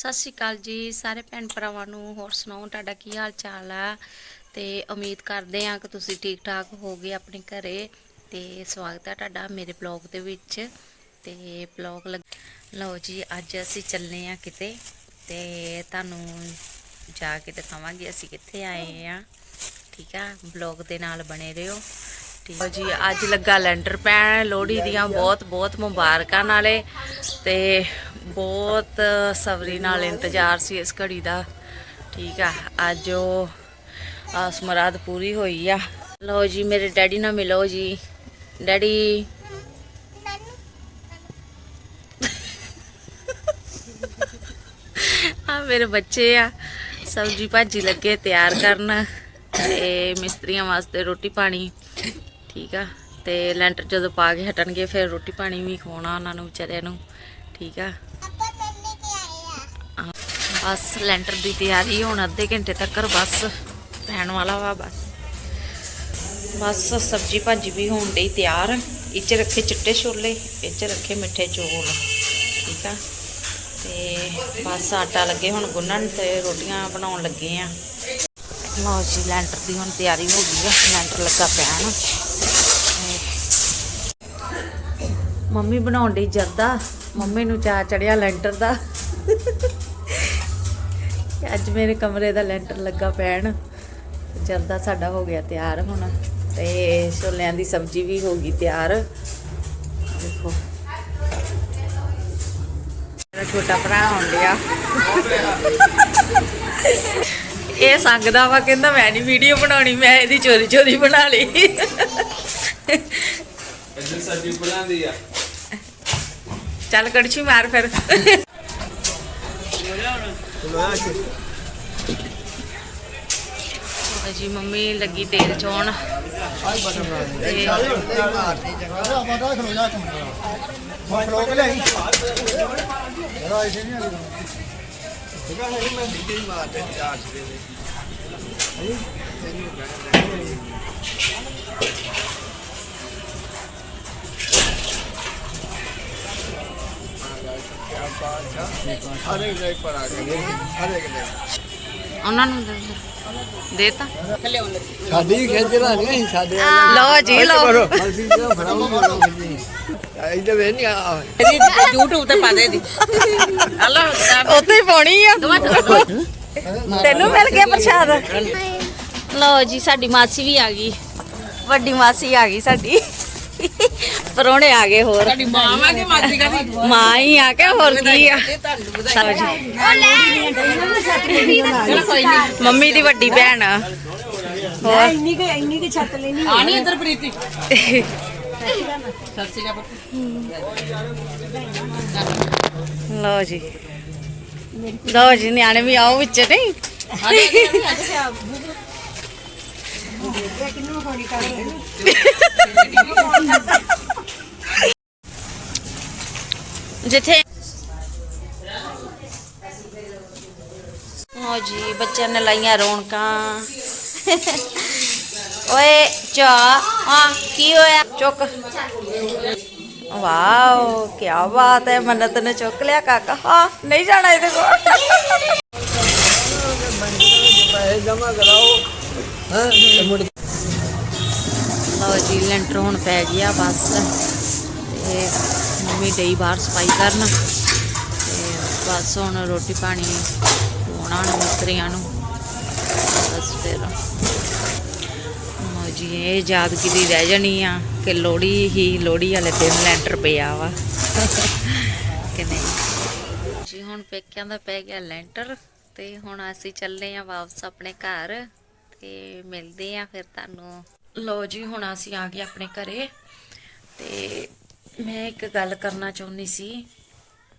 ਸਤਿ ਸ਼੍ਰੀ ਅਕਾਲ ਜੀ, ਸਾਰੇ ਭੈਣ ਭਰਾਵਾਂ ਨੂੰ ਹੋਰ ਸੁਣਾਓ, ਤੁਹਾਡਾ ਕੀ ਹਾਲ ਚਾਲ ਆ? ਤੇ ਉਮੀਦ ਕਰਦੇ ਆ ਕਿ ਤੁਸੀਂ ਠੀਕ ਠਾਕ ਹੋਗੇ ਆਪਣੇ ਘਰੇ। ਤੇ ਸਵਾਗਤ ਹੈ ਤੁਹਾਡਾ ਮੇਰੇ ਬਲੌਗ ਦੇ ਵਿੱਚ। ਤੇ ਬਲੌਗ ਲਓ ਜੀ, ਅੱਜ ਅਸੀਂ ਚੱਲੇ ਆ ਕਿਤੇ। ਤੇ ਤੁਹਾਨੂੰ ਜਾ ਕੇ ਦਿਖਾਵਾਂਗੇ ਅਸੀਂ ਕਿੱਥੇ ਆਏ ਆ ਠੀਕ ਆ, ਬਲੌਗ ਦੇ ਨਾਲ ਬਣੇ ਰਹੋ। ਠੀਕ ਜੀ, ਅੱਜ ਲੱਗਾ ਲੈਂਟਰ ਪੈਣ। ਲੋਹੜੀ ਦੀਆਂ ਬਹੁਤ ਬਹੁਤ ਮੁਬਾਰਕਾਂ ਨਾਲੇ ਤੇ ਬਹੁਤ ਸਬਰੀ ਨਾਲ ਇੰਤਜ਼ਾਰ ਸੀ ਇਸ ਘੜੀ ਦਾ। ਠੀਕ ਆ, ਅੱਜ ਉਹ ਆਸ ਪੂਰੀ ਹੋਈ ਆ। ਲਓ ਜੀ, ਮੇਰੇ ਡੈਡੀ ਨਾਲ ਮਿਲੋ ਜੀ। ਡੈਡੀ। ਆ ਮੇਰੇ ਬੱਚੇ ਆ, ਸਬਜੀ ਭਾਜੀ ਲੱਗੇ ਤਿਆਰ ਕਰਨ ਤੇ ਮਿਸਤਰੀਆਂ ਵਾਸਤੇ ਰੋਟੀ ਪਾਣੀ। ਠੀਕ ਆ। ਤੇ ਲੈਂਟਰ ਜਦੋਂ ਪਾ ਕੇ ਹਟਣਗੇ, ਫਿਰ ਰੋਟੀ ਪਾਣੀ ਵੀ ਖਵਾਉਣਾ ਉਹਨਾਂ ਨੂੰ, ਵਿਚਾਰਿਆਂ ਨੂੰ। ਠੀਕ ਆ। ਬਸ ਲੈਂਟਰ ਦੀ ਤਿਆਰੀ ਹੁਣ ਅੱਧੇ ਘੰਟੇ ਤੱਕ ਬਸ। ਪੈਣ ਵਾਲਾ ਵਾ, ਬਸ। ਬਸ ਸਬਜੀ ਭਾਜੀ ਵੀ ਹੋਣ ਲਈ ਤਿਆਰ। ਇਹ 'ਚ ਰੱਖੇ ਚਿੱਟੇ ਛੋਲੇ ਇਹ 'ਚ ਰੱਖੇ ਮਿੱਠੇ ਚੌਲ। ਠੀਕ ਆ। ਤੇ ਬਸ ਆਟਾ ਲੱਗੇ ਹੁਣ ਗੁੰਨਣ ਤੇ ਰੋਟੀਆਂ ਬਣਾਉਣ ਲੱਗੇ ਆ। ਲਓ ਜੀ, ਲੈਂਟਰ ਦੀ ਹੁਣ ਤਿਆਰੀ ਹੋ ਗਈ ਆ। ਲੈਂਟਰ ਲੱਗਾ ਪੈਣ। ਮੰਮੀ ਬਣਾਉਣ ਦੀ ਜਰਦਾ। ਮੰਮੀ ਨੂੰ ਚਾਹ ਚੜਿਆ ਲੈਂਟਰ ਦਾ। ਅੱਜ ਮੇਰੇ ਕਮਰੇ ਦਾ ਲੈਂਟਰ ਲੱਗਾ ਪੈਣ। ਜਰਦਾ ਸਾਡਾ ਹੋ ਗਿਆ ਤਿਆਰ ਹੁਣ। ਤੇ ਛੋਲਿਆਂ ਦੀ ਸਬਜ਼ੀ ਵੀ ਹੋ ਗਈ ਤਿਆਰ। ਦੇਖੋ। ਮੇਰਾ ਛੋਟਾ ਭਰਾ ਆਉਣ ਡਿਆ। ਇਹ ਸੰਗਦਾ ਵਾ ਕਹਿੰਦਾ ਮੈਂ ਨਹੀਂ ਵੀਡੀਓ ਬਣਾਉਣੀ ਮੈਂ ਇਹਦੀ ਚੋਰੀ ਚੋਰੀ ਬਣਾ ਲਈ। ਇੱਧਰ ਸਬਜ਼ੀ ਬਣਾਉਂਦੀ ਆ। ਚੱਲ ਕੜਛੀ ਮਾਰ ਫਿਰ। ਜੀ ਮੰਮੀ ਲੱਗੀ ਤੇਲ ਚੋਣ। ਤੇ ਹਰੇ ਨਹੀਂ ਪੜਾ ਕੇ ਹਰੇ ਕਿ ਉਹਨਾਂ ਨੂੰ ਦੱਸ ਦੇਤਾ। ਸਾਡੀ ਖੇਚ ਨਹੀਂ ਸਾਡੇ ਲਓ ਜੀ ਲਓ। ਅਸੀਂ ਜਿਹੜਾ ਫੜਾਉਂ ਮਾਰੋ ਇਹਦੇ ਵੇ ਨਹੀਂ ਆ YouTube ਤੇ ਪਾ ਦੇ ਦੀ ਹਲੋ ਉੱਥੇ ਹੀ ਪਾਉਣੀ ਆ। ਤੈਨੂੰ ਮਿਲ ਗਿਆ ਪ੍ਰਸ਼ਾਦ? ਲਓ ਜੀ ਸਾਡੀ ਮਾਸੀ ਵੀ ਆ ਗਈ। ਵੱਡੀ ਮਾਸੀ ਆ ਗਈ ਸਾਡੀ। ਪਰੋਣੇ ਆ ਗਏ ਹੋਰ। ਸਾਡੀ ਮਾਂ ਆ ਕੇ ਮਾਸੀ ਕਾ ਮਾਂ ਹੀ ਆ ਕੇ ਹੋਰ ਕੀ ਆ? ਮੰਮੀ ਦੀ ਵੱਡੀ ਭੈਣ ਆ। ਹੋਰ? ਇੰਨੀ ਕਿ ਇੰਨੀ ਕਿ ਛੱਤ ਲੈਣੀ ਆਣੀ ਇੱਧਰ ਪ੍ਰੀਤੀ। ਲਓ ਜੀ। ਲਓ ਜੀ ਨਿਆਣੇ ਵੀ ਆਓ ਵਿੱਚ ਨਹੀਂ? ਜਿੱਥੇ ਲਓ ਜੀ, ਬੱਚਿਆਂ ਨੇ ਲਾਈਆਂ ਰੌਣਕਾਂ। ਓਏ ਚਾ ਆ ਕੀ ਹੋਇਆ? ਚੁੱਕ। ਵਾਓ ਕੀ ਬਾਤ ਹੈ, ਮੰਨਤ ਨੇ ਚੁੱਕ ਲਿਆ ਕਾਕਾ। ਹਾਂ, ਨਹੀਂ ਜਾਣਾ ਇਹਦੇ ਕੋਲ। ਪੈਸੇ ਜਮਾ ਕਰਾਓ ਹਾਂ ਲਓ ਜੀ, ਲੈਂਟਰ ਹੁਣ ਪੈ ਗਿਆ ਬਸ। ਤੇ ਮੰਮੀ ਡਈ ਬਾਹਰ ਸਫ਼ਾਈ ਕਰਨ। ਤੇ ਬਸ ਹੁਣ ਰੋਟੀ ਪਾਣੀ ਖਵਾਉਣਾ ਨੂੰ ਮਿਸਤਰੀਆਂ ਨੂੰ। ਬਸ ਫਿਰ। ਲਓ ਜੀ, ਇਹ ਯਾਦਗਿਰੀ ਰਹਿ ਜਾਣੀ ਆ ਕਿ ਲੋੜੀ ਹੀ ਲੋੜੀ ਵਾਲੇ ਦਿਨ ਲੈਂਟਰ ਪਿਆ ਵਾ। ਕਿ ਨਹੀਂ? ਜੀ, ਹੁਣ ਪੇਕਿਆਂ ਦਾ ਪੈ ਗਿਆ ਲੈਂਟਰ ਤੇ ਹੁਣ ਅਸੀਂ ਚੱਲੇ ਆ ਵਾਪਸ ਆਪਣੇ ਘਰ। ਤੇ ਮਿਲਦੇ ਆ ਫਿਰ ਤੁਹਾਨੂੰ। ਲੋ ਜੀ, ਹੁਣ ਅਸੀਂ ਆ ਗਏ ਆਪਣੇ ਘਰੇ। ਤੇ ਮੈਂ ਇੱਕ ਗੱਲ ਕਰਨਾ ਚਾਹੁੰਦੀ ਸੀ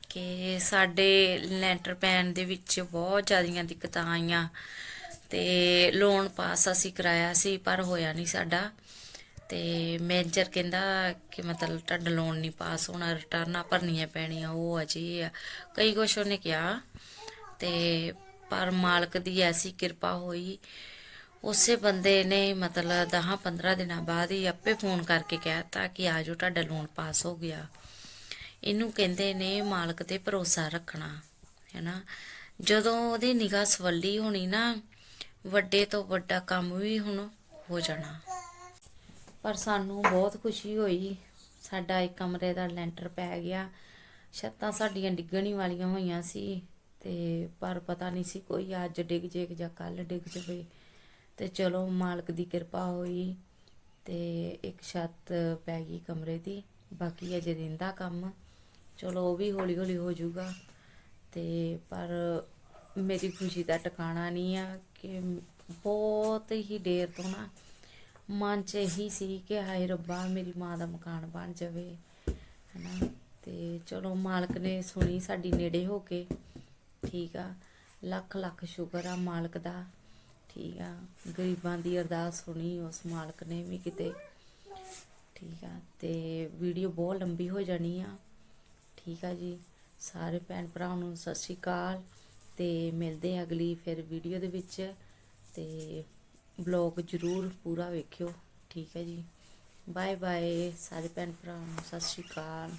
ਕਿ ਸਾਡੇ ਲੈਂਟਰ ਪੈਣ ਦੇ ਵਿੱਚ ਬਹੁਤ ਜ਼ਿਆਦੀਆਂ ਦਿੱਕਤਾਂ ਆਈਆਂ ਤੇ ਲੋਨ ਪਾਸ ਅਸੀਂ ਕਰਾਇਆ ਸੀ, ਪਰ ਹੋਇਆ ਨਹੀਂ ਸਾਡਾ। ਤੇ ਮੈਨੇਜਰ ਕਹਿੰਦਾ ਕਿ ਮਤਲਬ ਤੁਹਾਡਾ ਲੋਨ ਨਹੀਂ ਪਾਸ ਹੋਣਾ, ਰਿਟਰਨਾਂ ਭਰਨੀਆਂ ਪੈਣੀਆਂ, ਉਹ ਅਜੇ ਆ। ਕਈ ਕੁਛ ਉਹਨੇ ਕਿਹਾ ਤੇ ਪਰ ਮਾਲਕ ਦੀ ਐਸੀ ਕਿਰਪਾ ਹੋਈ ਉਸੇ ਬੰਦੇ ਨੇ ਮਤਲਬ 10 15 ਦਿਨਾਂ ਬਾਅਦ ਹੀ ਆਪੇ ਫੋਨ ਕਰਕੇ ਕਹਿਤਾ ਕਿ ਆਜੋ ਤੁਹਾਡਾ ਲੋਨ ਪਾਸ ਹੋ ਗਿਆ। ਇਹਨੂੰ ਕਹਿੰਦੇ ਨੇ ਮਾਲਕ ਤੇ ਭਰੋਸਾ ਰੱਖਣਾ, ਹੈਨਾ। ਜਦੋਂ ਉਹਦੀ ਨਿਗਾਹ ਸਵੱਲੀ ਹੋਣੀ ਨਾ, ਵੱਡੇ ਤੋਂ ਵੱਡਾ ਕੰਮ ਵੀ ਹੁਣ ਹੋ ਜਾਣਾ। ਪਰ ਸਾਨੂੰ ਬਹੁਤ ਖੁਸ਼ੀ ਹੋਈ। ਸਾਡਾ ਇੱਕ ਕਮਰੇ ਦਾ ਲੈਂਟਰ ਪੈ ਗਿਆ। ਛੱਤਾਂ ਸਾਡੀਆਂ ਡਿੱਗਣ ਵਾਲੀਆਂ ਹੋਈਆਂ ਸੀ ਤੇ ਪਰ ਪਤਾ ਨਹੀਂ ਸੀ ਕੋਈ ਅੱਜ ਡਿੱਗ ਜੇ ਜਾਂ ਕੱਲ ਡਿੱਗ ਜਾਵੇ। ਤੇ ਚਲੋ ਮਾਲਕ ਦੀ ਕਿਰਪਾ ਹੋਈ ਤੇ ਇੱਕ ਛੱਤ ਪੈ ਗਈ ਕਮਰੇ ਦੀ, ਬਾਕੀ ਅਜੇ ਰਹਿੰਦਾ ਕੰਮ। ਚਲੋ ਉਹ ਵੀ ਹੌਲੀ ਹੌਲੀ ਹੋ ਜਾਊਗਾ। ਤੇ ਪਰ ਮੇਰੀ ਖੁਸ਼ੀ ਦਾ ਟਿਕਾਣਾ ਨਹੀਂ ਆ ਕਿ ਬਹੁਤ ਹੀ ਦੇਰ ਤੋਂ ਨਾ ਮਨ 'ਚ ਇਹੀ ਸੀ ਕਿ ਹਾਏ ਰੱਬਾ, ਮੇਰੀ ਮਾਂ ਦਾ ਮਕਾਨ ਬਣ ਜਾਵੇ, ਹਨਾ? ਤੇ ਚਲੋ ਮਾਲਕ ਨੇ ਸੁਣੀ ਸਾਡੀ ਨੇੜੇ ਹੋ ਕੇ, ਠੀਕ ਆ। ਲੱਖ ਲੱਖ ਸ਼ੁਕਰ ਆ ਮਾਲਕ ਦਾ। ਠੀਕ ਆ। ਗਰੀਬਾਂ ਦੀ ਅਰਦਾਸ ਸੁਣੀ, ਉਸ ਮਾਲਕ ਨੇ ਵੀ ਕਿਤੇ। ਠੀਕ ਆ। ਤੇ ਵੀਡੀਓ ਬਹੁਤ ਲੰਬੀ ਹੋ ਜਾਣੀ ਆ। ਠੀਕ ਆ ਜੀ। ਸਾਰੇ ਭੈਣ ਭਰਾਵਾਂ ਨੂੰ ਸਤਿ ਸ਼੍ਰੀ ਅਕਾਲ। ਤੇ ਮਿਲਦੇ ਆ ਅਗਲੀ ਫਿਰ ਵੀਡੀਓ ਦੇ ਵਿੱਚ। ਤੇ ਬਲੌਗ ਜਰੂਰ ਪੂਰਾ ਵੇਖਿਓ। ਠੀਕ ਹੈ ਜੀ। ਬਾਏ ਬਾਏ ਸਾਰੇ ਭੈਣ ਭਰਾਵਾਂ ਨੂੰ ਸਤਿ ਸ਼੍ਰੀ ਅਕਾਲ।